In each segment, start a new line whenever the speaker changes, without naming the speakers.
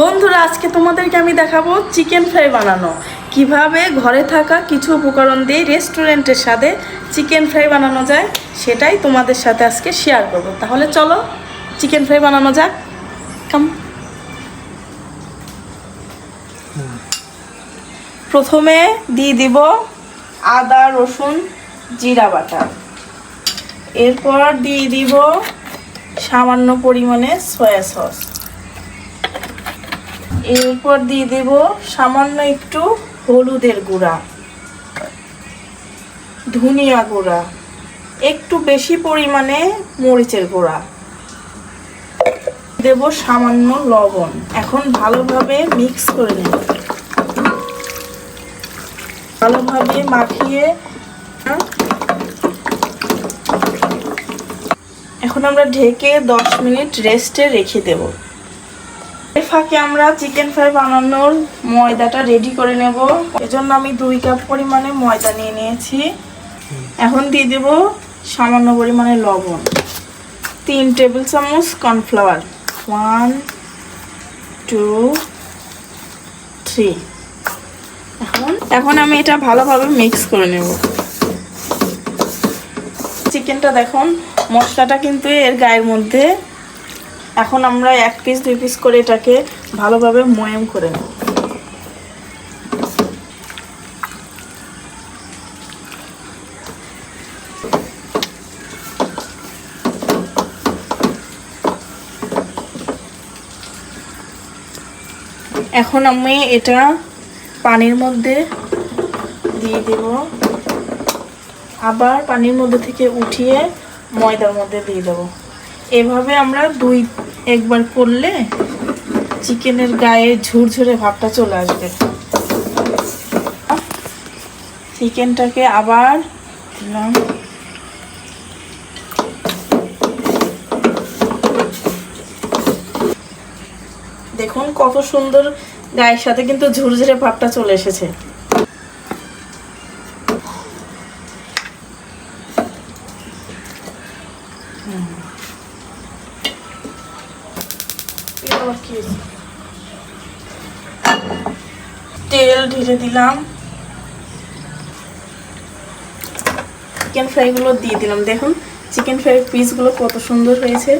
বন্ধুরা, আজকে তোমাদেরকে আমি দেখাবো চিকেন ফ্রাই বানানো। কীভাবে ঘরে থাকা কিছু উপকরণ দিয়ে রেস্টুরেন্টের সাথে চিকেন ফ্রাই বানানো যায়, সেটাই তোমাদের সাথে আজকে শেয়ার করব। তাহলে চলো, চিকেন ফ্রাই বানানো যাক। কাম প্রথমে দিয়ে দিব আদা, রসুন, জিরা বাটা। এরপর দিয়ে দিব সামান্য পরিমাণে সয়া সস। এরপর দিয়ে দেব সামান্য একটু হলুদের গুঁড়া, ধনিয়া গুঁড়া, একটু বেশি পরিমাণে মরিচের গুঁড়া। দেব সামান্য লবণ, এখন ভালোভাবে মিক্স করে নেব। ভালোভাবে মাখিয়ে এখন আমরা ঢেকে দশ মিনিট রেস্টে রেখে দেবো। ফাঁকে আমরা চিকেন ফ্রাই বানানোর ময়দাটা রেডি করে নেব। এজন্য আমি দুই কাপ পরিমাণে ময়দা নিয়ে নিয়েছি। এখন দিয়ে দেব সামান্য পরিমাণে লবণ। তিন টেবিল চামচ কর্নফ্লাওয়ার। One, two, three. এখন এখন আমি এটা ভালোভাবে মিক্স করে নেব। চিকেনটা দেখুন, মশলাটা কিন্তু এর গায়ের মধ্যে এখন আমরা এক পিস দুই পিস করে এটাকে ভালোভাবে ময়াম করে নেব। এখন আমি এটা পানির মধ্যে দিয়ে দেব। আবার পানির মধ্যে থেকে উঠিয়ে ময়দার মধ্যে দিয়ে দেবো। এভাবে আমরা দুই একবার করলে চিকেনের গায়ে ঝুরঝুরে ভাবটা চলে আসবে। চিকেনটাকে আবার দিলাম। দেখুন কত সুন্দর গায়ের সাথে কিন্তু ঝুরঝুরে ভাবটা চলে এসেছে। আবার কি হয়েছে? তেল ঢেলে দিলাম। চিকেন ফ্রাইগুলো দিয়ে দিলাম। দেখুন চিকেন ফ্রাই পিসগুলো কত সুন্দর হয়েছে।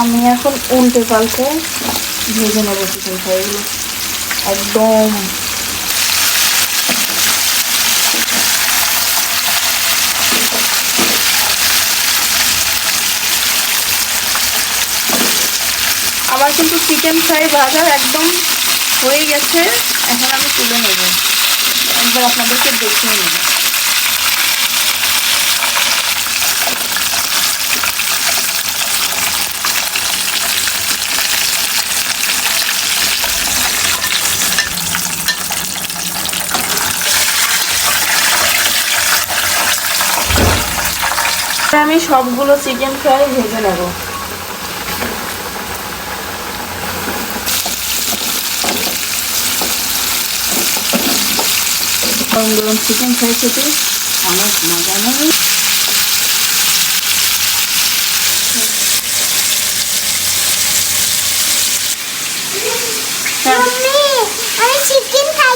আমি এখন উল্টে পাল্টে ভেজে নেব চিকেন ফ্রাইগুলো একদম। আমার কিন্তু চিকেন ফ্রাই ভাজা একদম হয়ে গেছে, এখন আমি তুলে নেব। একবার আপনাদেরকে দেখিয়ে নেব আমি সবগুলো চিকেন ফ্রাই ভেজে নেব। গরম গরম চিকেন ফ্রাই খেতে অনেক মজা নেই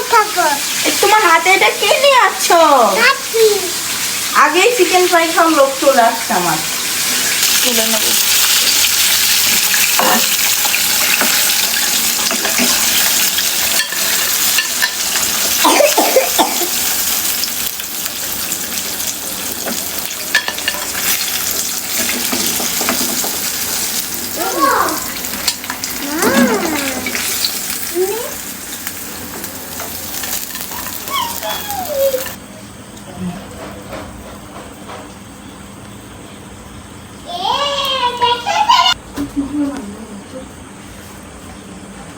খাব।
তোমার হাতে এটা কে নিয়ে আসছো? আগেই চিকেন ফ্রাই খাওয়ার লোক চলে আসছে আমার। তুলে নেব।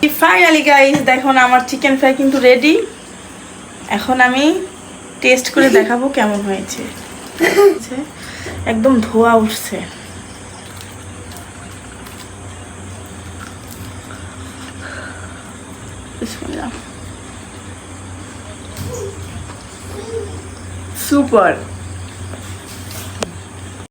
ফাইনালি গাইস দেখুন, আমার চিকেন ফ্রাই কিন্তু রেডি এখন আমি টেস্ট করে দেখাবো কেমন হয়েছে। একদম ধোয়া উঠছে। সুপার।